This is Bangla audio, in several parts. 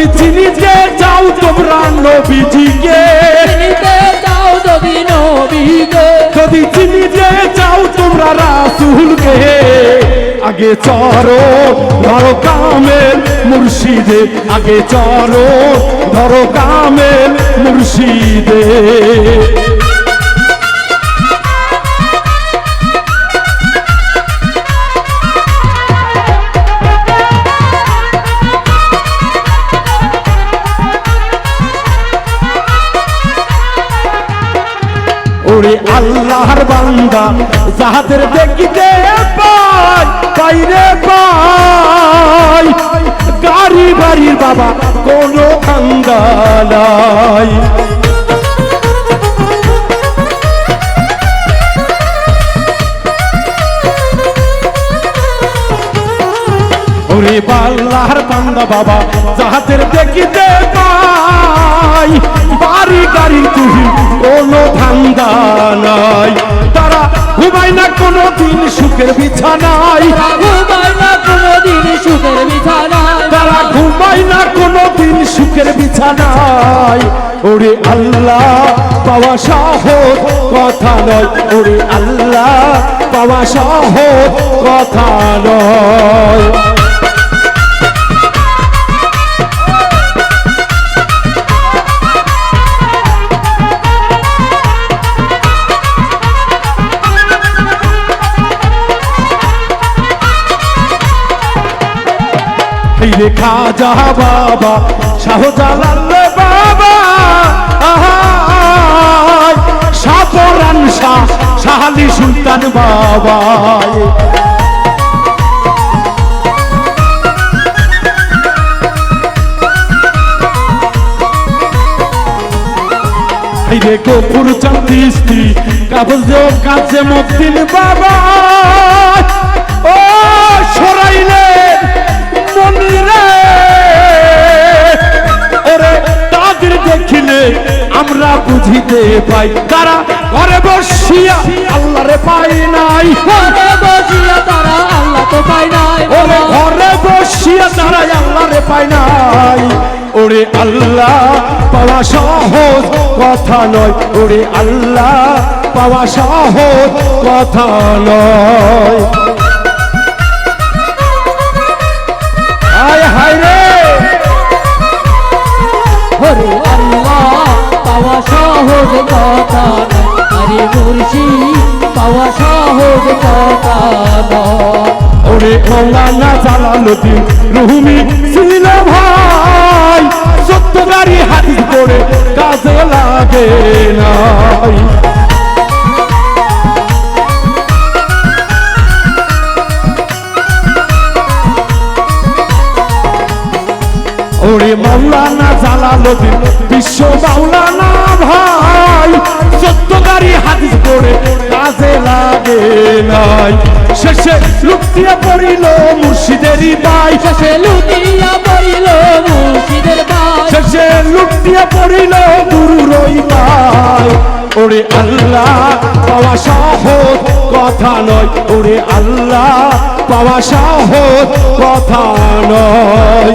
যদি চিনিতে যাও তোমরা নবীজিকে। চিনিতে যাও যদি নবীকে। যদি চিনিতে যাও তোমরা রাসুলকে। আগে চরো ধরো কামের মুর্শিদে। আগে চরো ধরো কামের মুর্শিদে। বান্দা যাহাদের দেখিতে পাই বাইরে পাই। গাড়ি বাড়ির বাবা, কোনো খান্দালাই ওরে বাল্লাহর বান্দা বাবা যাহাদের দেখিতে পাই। বাড়ি গাড়ি তুহি কোনো ধান্দা ঘুমায় না কোনো দিন সুখের বিছানায়। ঘুমায় না কোনোদিন সুখের বিছানায়। তারা ঘুমায় না কোনো দিন সুখের বিছানায়। ওরে আল্লাহ পাওয়া সহজ কথা নয়। ওরে আল্লাহ পাওয়া সহজ কথা নয়। রে খাজা বাবা, শাহজালাল বাবা শাহপরান শাহ, শাহালি সুলতান বাবা রে কপুর চান্দি স্ত্রী কাছে মতিন বাবা। বুঝিতে পাই। তারা ঘরে বসিয়া? আল্লাহরে পাই নাই। ঘরে বসিয়া তারা আল্লাহ তো পায় নাই ওরে ঘরে বসিয়া তারা আল্লাহরে পাই নাই। ওরে আল্লাহ পাওয়া সহজ কথা নয়। ওরে আল্লাহ পাওয়া সহজ কথা নয়। সহজ কথা আরে মুর্শি, পাওয়া সহজ কথা ওরে মৌলানা জালালুদ্দিন রুহুমি ছিল ভাই। সত্য গাড়ি হাদিস করে কাজে লাগে নাই। জালালুদ্দিন বিশ্ব মাওলানা ভাই সত্য গাড়ি হাদিস করে কাজে লাগে নাই। শেষে লুকিয়ে পড়িল মুর্শিদেরই দায় শেষে লুটিয়া পড়িল মুর্শিদের পায় শেষে লুকিয়ে পড়িল গুরুরই দায় ওরে আল্লাহ পাওয়া সহজ কথা নয়। ওরে আল্লাহ পাওয়া সহজ কথা নয়।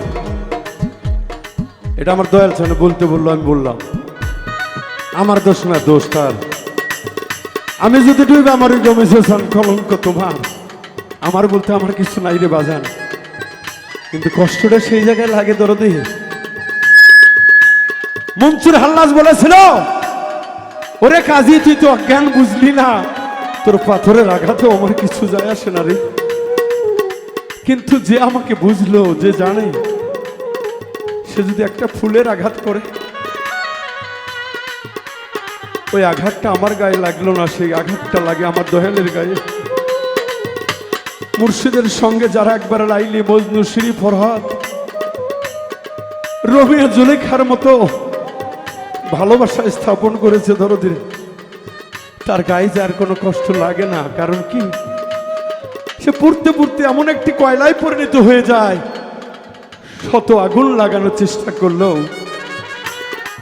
এটা আমার দয়াল ছেলে বলতে বলল, আমি বললাম, আমার দোষ না দোষ তার। আমি যদি ডুবে আমার জমেছে কলঙ্ক তোমার, আমার বলতে আমার কিছু নাই রে বাজান। কিন্তু কষ্টটা সেই জায়গায় লাগে দরদি। মনসুর হাল্লাস বলেছিল, ওরে কাজী, তুই তো অজ্ঞান বুঝলি না। তোর পাথরের আঘাতে আমার কিছু যায় আসে না রে। কিন্তু যে আমাকে বুঝলো, যে জানে সে যদি একটা ফুলের আঘাত করে, ওই আঘাতটা আমার গায়ে লাগল না, সেই আঘাতটা লাগে আমার দোহেলের গায়ে। মুর্শিদের সঙ্গে যারা একবার লাইলি মজনু শ্রী ফরহাদ রবিয়া জুলেখার মতো ভালোবাসা স্থাপন করেছে ধরো ধরদিন তার গায়ে যার কোনো কষ্ট লাগে না। কারণ কি? সে পড়তে পড়তে এমন একটি কয়লায় পরিণত হয়ে যায় শত আগুন লাগানোর চেষ্টা করল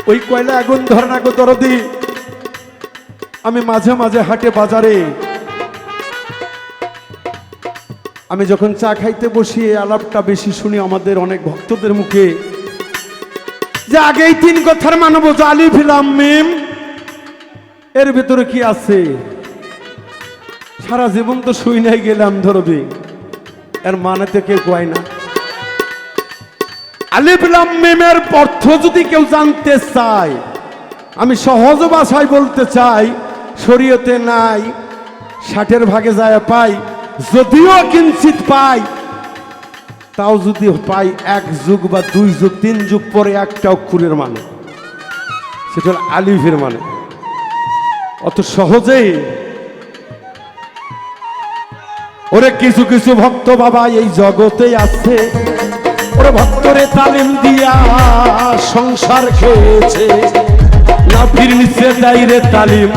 ওই কয়লা আগুন ধরে না গো দরদি, আমি মাঝে মাঝে হাটে বাজারে, আমি যখন চা খাইতে বসি, এই আলাপটা বেশি শুনি আমাদের অনেক ভক্তদের মুখে, যে আগেই তিন কথার মানব জালি ফিলাম মিম, এর ভেতরে কি আছে? সারা জীবন তো শুই নাই গেলাম ধরবি, এর মানে কেউ কয় না। আলিফলাম অর্থ যদি কেউ জানতে চায়, আমি সহজ ভাষায় বলতে চাই, শরীয়তে নাই, ষাটের ভাগে যায় পাই, যদিও কিঞ্চিত পাই, তাও যদি পাই এক যুগ বা দুই যুগ, তিন যুগ পরে একটা অক্ষরের মানে। সেটা হলো আলিফের মানে। অত সহজেই ওরে কিছু কিছু ভক্ত বাবা এই জগতে আছে। ওরে ভক্তরে তালিম দিয়া সংসার খেয়েছে। না ফির নিচে দাইরে তালিম,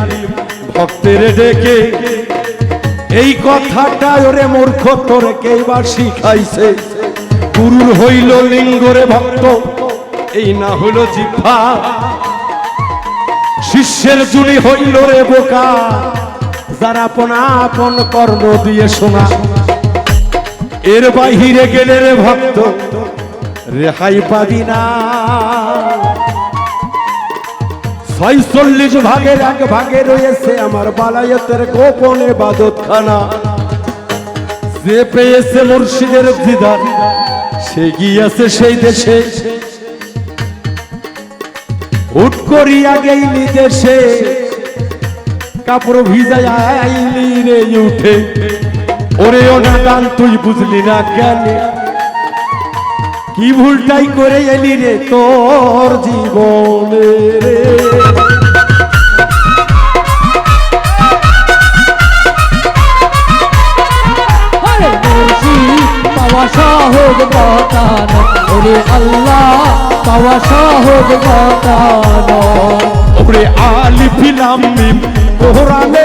ভক্তের ডেকে। এই কথাটা ওরে মূর্খ, তোরে কেবার শিখাইছে? গুরুর হইল লিঙ্গরে ভক্ত, এই না হইল জিভা শিষ্যের জুড়ি হইল রে বোকা, যারা আপন আপন কর্ম দিয়ে শোনা। এর বাহিরে গেলে রে ভক্ত রেহাই পাবি না। ছয়চল্লিশ ভাগের এক ভাগে রয়েছে আমার বালায়তের গোপনে বাদতখানা। যে পেয়েছে মুর্শিদের দিদার, সে গিয়েছে সেই দেশে। হুট করিয়া গেইলি দেশে, কাপড় ভিজাই আইলি রে উঠে। ওরে ও নাদান তুই বুঝলি না কেন? কি ভুলটাই করে এলি রে তোর জীবনে রে? পাওয়া সহজ ওরে আল্লাহ পাওয়া সহজ ওরে কোরআনে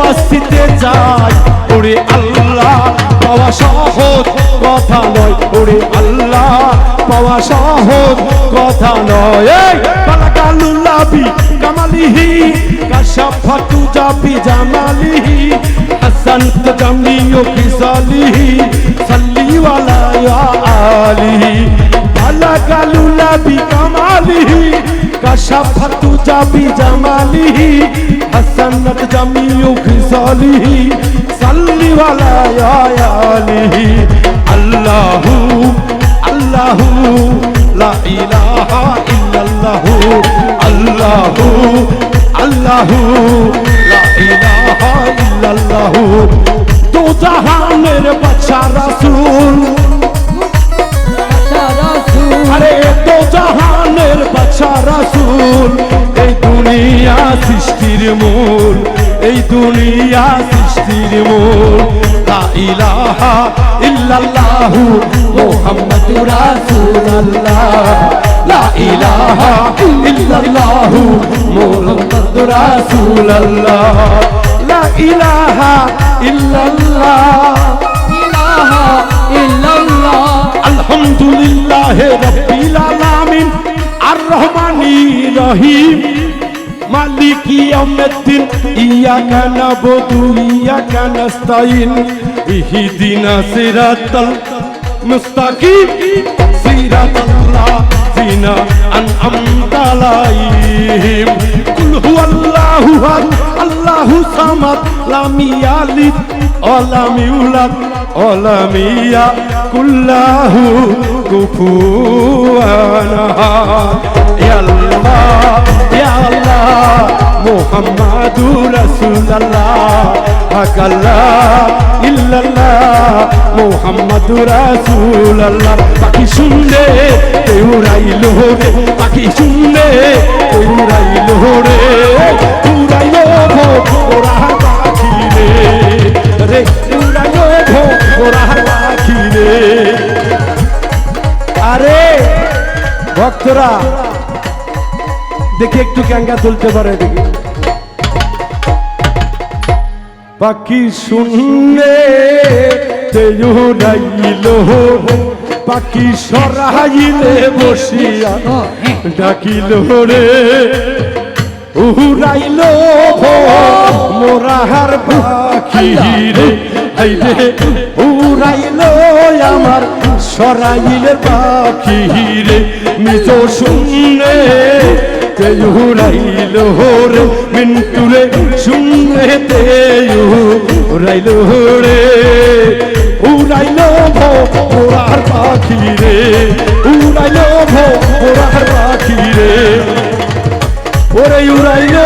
পাশিতে যায়। ওরে আল্লাহ, পাওয়া সহজ কথা নয়। ওরে আল্লাহ, পাওয়া সহজ কথা নয়। এই বালাকালুল্লাবি কামালিহি, কাশাফাতু জাবি জামালিহি, হাসান জামিও কিসালিহি সাল্লি ওয়ালা ইয়া আলিহি। বালাকালুল্লাবি কামালিহি, কাশাফাতু জাবি জামালিহি হাসানাত জামিউ খিসালিহি সাল্লি ওয়ালা ইয়া আলিহি আল্লাহু আল্লাহু, লা ইলাহা ইল্লাল্লাহু। আল্লাহু আল্লাহু, লা ইলাহা ইল্লাল্লাহু। দো জাহানের বাদশা রাসূল। আরে মূল, এই দুনিয়া সৃষ্টির মূল। লা ইলাহা ইল্লাল্লাহু মুহাম্মাদুর রাসূলুল্লাহ। লা ইলাহা ইল্লাল্লাহু মুহাম্মাদুর রাসূলুল্লাহ। লা ইলাহা ইল্লাল্লাহ। ইলাহা ইল্লাল্লাহ আলহামদুলিল্লাহ রব্বিল আলামিন। আর রহমানি রহিম। মালিকি অমৃতিন ইয়া কানা বধু ইয়া কানা স্তাইন ইহি দিনা সিরাতাল মুস্তাকিম, সিরাতাল্লাহ দিনা আন আমতালাইহিম। কুল হুয়াল্লাহু আহাদ, আল্লাহু সামাদ, লাম ইয়ালিদ ওয়া লাম ইউলাদ Ya Allah Muhammadur Rasulullah Hak Allah illallah Muhammadur Rasulullah Paki sunne teurai lohore Paki sunne teurai lohore Turai loho ora paki re Re turai loho ora paki re আরে ভক্তরা দেখি একটু ক্যাঙ্গা তুলতে পারে দেখি। পাখি শুনলে তেয়ুরাইল পাখি সরাইলে বসিয়া ডাকিল রে। উড়াইল মোরাহার পাখি রে। হাই রে উড়াইল আমার সরাইলে পাখি রে। নিজ শুনলে তেয়ুরাইল রে মিন্টুরে শুনলে তেয়ুরাইল রে উড়াইল ভোরার পাখি রে উড়াইল ভোরার পাখি রে ওরে উড়াইল